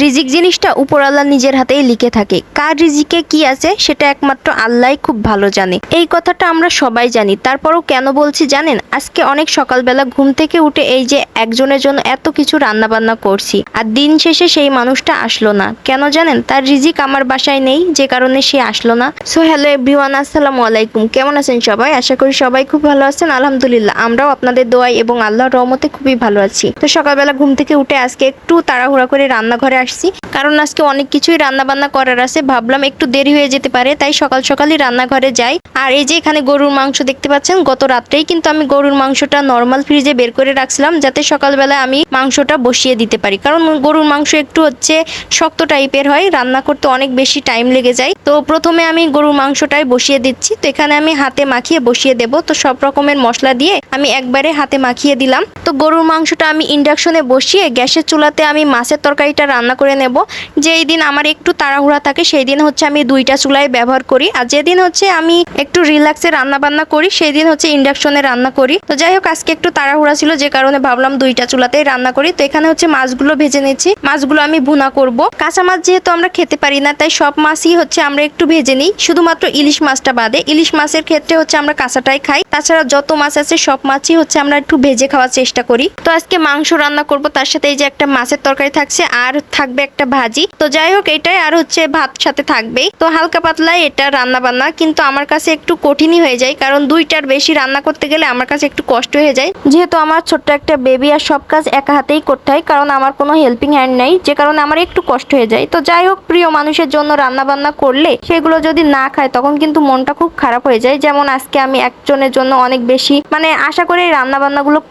রিজিক জিনিসটা উপর আল্লাহ নিজের হাতেই লিখে থাকে। কার রিজিকে কি আছে সেটা একমাত্র আল্লাহই খুব ভালো জানে। এই কথাটা আমরা সবাই জানি। তারপরও কেন বলছি জানেন? আজকে অনেক সকালবেলা ঘুম থেকে উঠে এই যে একজনের জন্য এত কিছু রান্না বান্না করছি, আর দিন শেষে সেই মানুষটা আসলো না। কেন জানেন? তার রিজিক আমার বাসায় নেই, যে কারণে সে আসলো না। সো, হ্যালো এভরিওয়ান, আসসালামু আলাইকুম। কেমন আছেন সবাই? আশা করি সবাই খুব ভালো আছেন। আলহামদুলিল্লাহ, আমরাও আপনাদের দোয়াই এবং আল্লাহর রহমতে খুবই ভালো আছি। তো সকালবেলা ঘুম থেকে উঠে আজকে একটু তাড়াহুড়া করে রান্নাঘরে আসছি। কারণ আজকে অনেক কিছুই রান্নাবান্না করার আছে। ভাবলাম একটু দেরি হয়ে যেতে পারে, তাই সকাল সকালই রান্নাঘরে যাই। আর এই যে এখানে গরুর মাংস দেখতে পাচ্ছেন, গত রাত্রেই কিন্তু আমি গরুর মাংসটা নর্মাল ফ্রিজে বের করে রাখছিলাম, যাতে সকালবেলা আমি মাংসটা বসিয়ে দিতে পারি। কারণ গরুর মাংস একটু হচ্ছে শক্ত টাইপের হয়, রান্না করতে অনেক বেশি টাইম লেগে যায়। তো প্রথমে আমি গরুর মাংসটাই বসিয়ে দিচ্ছি। তো এখানে আমি হাতে মাখিয়ে বসিয়ে দেব। তো সব রকমের মশলা দিয়ে আমি একবারে হাতে মাখিয়ে দিলাম। তো গরুর মাংসটা আমি ইন্ডাকশনে বসিয়ে গ্যাসের চুলাতে আমি মাছের তরকারিটা রান্না করে নেব। যেই দিন আমার একটু তাড়াহুড়া থাকে, সেই দিন হচ্ছে আমি দুইটা চুলায় ব্যবহার করি। আর যেদিন হচ্ছে আমি একটু রিল্যাক্সে রান্না বান্না করি, সেই দিন হচ্ছে ইন্ডাকশনে রান্না করি। তো যাই হোক, আজকে একটু তাড়াহুড়া ছিল, যে কারণে ভাবলাম দুইটা চুলাতেই রান্না করি। তো এখানে হচ্ছে মাছগুলো ভেজে নিচ্ছি। মাছগুলো আমি ভুনা করব। কাঁচা মাছ যেহেতু আমরা খেতে পারি না, তাই সব মাছই হচ্ছে আমরা একটু ভেজে নিই। শুধুমাত্র ইলিশ মাছটা বাদে। ইলিশ মাছের ক্ষেত্রে হচ্ছে আমরা কাঁচাটাই খাই। তাছাড়া যত মাছ আছে, সব মাছই হচ্ছে আমরা একটু ভেজে খাওয়ার চেষ্টা করি। তো আজকে মাংস রান্না করব। তার সাথে এই যে একটা মাছের তরকারি থাকছে, আর থাকবে একটা ভাজি। তো যাই হোক, এটাই আর হচ্ছে ভাত সাথে থাকবেই। তো হালকা পাতলা এটা রান্না বান্না কিন্তু আমার কাছে একটু কঠিনই হয়ে যায়, কারণ দুইটার বেশি রান্না করতে গেলে আমার কাছে একটু কষ্ট হয়ে যায়। যেহেতু আমার ছোট্ট একটা বেবি আর সব কাজ একা হাতেই করতে হয়, কারণ আমার কোনো হেল্পিং হ্যান্ড নেই, যে কারণে আমার একটু কষ্ট হয়ে যায়। তো যাই হোক, প্রিয় মানুষের জন্য রান্না বান্না করলে সেগুলো যদি না খায়, তখন কিন্তু মনটা খুব খারাপ হয়ে যায়। যেমন আজকে আমি একজনের জন্য অনেক বেশি মানে আশা করে রান্না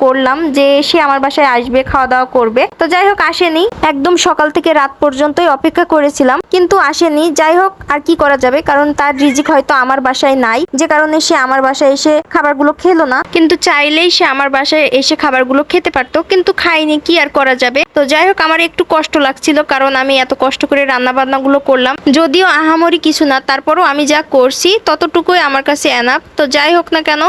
করলাম যে সে আমার বাসায় আসবে খাওয়া দাওয়া করবে। তো যাই হোক, আসেনি। একদম সকাল থেকে রাত পর্যন্তই অপেক্ষা করেছিলাম, কিন্তু আসেনি। যাই হোক, আর কি করা যাবে? কারণ তার রিজিক হয়তো আমার বাসায় নাই, যে কারণে সে আমার বাসায় এসে খাবারগুলো খেলো না। কিন্তু চাইলেই সে আমার বাসায় এসে খাবারগুলো খেতে পারতো, কিন্তু খাইনি কি আর করা যাবে? তো যাই হোক, আমার একটু কষ্ট লাগছিল, কারণ আমি এত কষ্ট করে রান্না বান্নাগুলো করলাম। যদিও আহামরি কিছু না, তারপরও আমি যা করছি ততটুকুই আমার কাছে এনাফ তো যাই হোক না কেন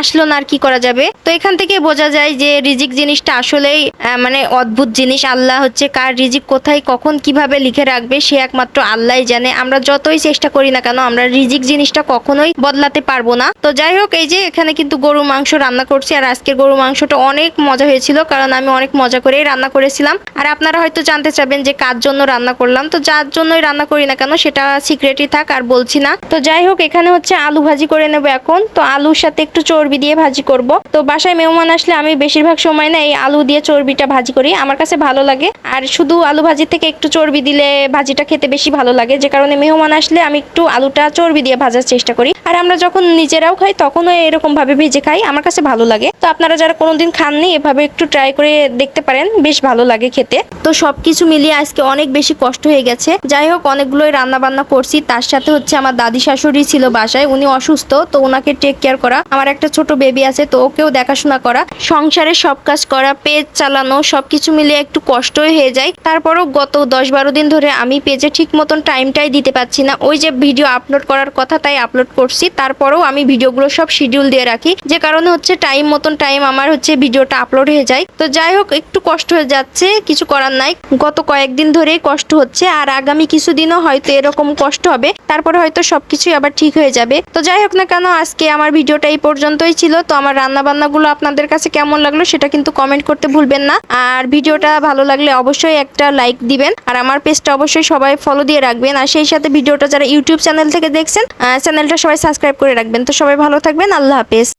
আসলো না আর কি করা যাবে। তো এখান থেকে বোঝা যায় যে রিজিক জিনিসটা আসলেই মানে অদ্ভুত জিনিস। আল্লাহ হচ্ছে কার রিজিক কোথায়, কখন কীভাবে লিখে রাখবে, সে একমাত্র আল্লাহই জানে। আমরা যতই চেষ্টা করি না কেন, আমরা রিজিক জিনিসটা কখনোই বদলাতে পারব না। তো যাই হোক, এই যে এখানে কিন্তু গরু মাংস রান্না করছি, আর আজকের গরু মাংসটা অনেক মজা হয়েছিল, কারণ আমি অনেক মজা করেই রান্না করেছিলাম। আর আপনারা হয়তো জানতে চাবেন যে কার জন্য রান্না করলাম। তো যার জন্যই রান্না করি না কেন, সেটা সিক্রেটই থাক আর বলছি না। তো যাই হোক, এখানে হচ্ছে আলু ভাজি করে নেব এখন। তো আলুর সাথে একটু চর্বি দিয়ে ভাজি করব। তো বাসায় মেহমান আসলে আমি বেশিরভাগ সময় না এই আলু দিয়ে চর্বিটা ভাজি করি। আমার কাছে ভালো লাগে। আর শুধু আলু ভাজি থেকে একটু চর্বি দিলে ভাজিটা খেতে বেশি ভালো লাগে। যে কারণে মেহমান আসলে আমি একটু আলুটা চর্বি দিয়ে ভাজার চেষ্টা করি। আর আমরা যখন নিজেরাও খাই, তখনও এরকম ভাবে ভেজে খাই। আমার কাছে ভালো লাগে। তো আপনারা যারা কোনোদিন খাননি, এভাবে একটু ট্রাই করে দেখতে পারেন। বেশ ভালো লাগে খেতে। তো সবকিছু মিলিয়ে আজকে অনেক বেশি কষ্ট হয়ে গেছে। যাই হোক, অনেকগুলোই রান্না বান্না করছি। তার সাথে হচ্ছে আমার দাদি শাশুড়ি ছিল বাসায়, উনি অসুস্থ, তো ওনাকে টেক কেয়ার করা। আমার একটা ছোট বেবি আছে, তো ওকেও দেখাশোনা করা। সংসারে সব কাজ করা, পেজ চালানো, সবকিছু মিলিয়ে একটু কষ্টই হয়ে যায়। তারপরও গত দশ বারো দিন ধরে আমি পেজে ঠিক মতন টাইমটাই দিতে পারছি না। ওই যে ভিডিও আপলোড করার কথা তাই আপলোড করছি, তারপরেও আমি ভিডিওগুলো সব শিডিউল দিয়ে রাখি। যে কারণে হচ্ছে টাইম মতন টাইম আমার হচ্ছে ভিডিওটা আপলোড হয়ে যায়। তো যাই হোক, একটু কষ্ট হয়ে যাচ্ছে, কিছু করার নাই। গত কয়েকদিন ধরেই কষ্ট হচ্ছে, আর আগামী কিছুদিনও হয়তো এরকম কষ্ট হবে, তারপরে হয়তো সবকিছুই আবার ঠিক হয়ে যাবে। তো যাই হোক না কেন, আজকে আমার ভিডিওটা এই পর্যন্তই ছিল। তো আমার রান্না বান্নাগুলো আপনাদের কাছে কেমন লাগল সেটা কিন্তু কমেন্ট করতে ভুলবেন না। আর ভিডিওটা ভালো লাগলে অবশ্যই একটা লাইক দিবেন। আর আমার পেজটা অবশ্যই সবাই ফলো দিয়ে রাখবেন। আর সেই সাথে ভিডিওটা যারা ইউটিউব চ্যানেল থেকে দেখছেন চ্যানেলটা সবাই সাবস্ক্রাইব করে রাখবেন। তো সবাই ভালো থাকবেন, আল্লাহ হাফেজ।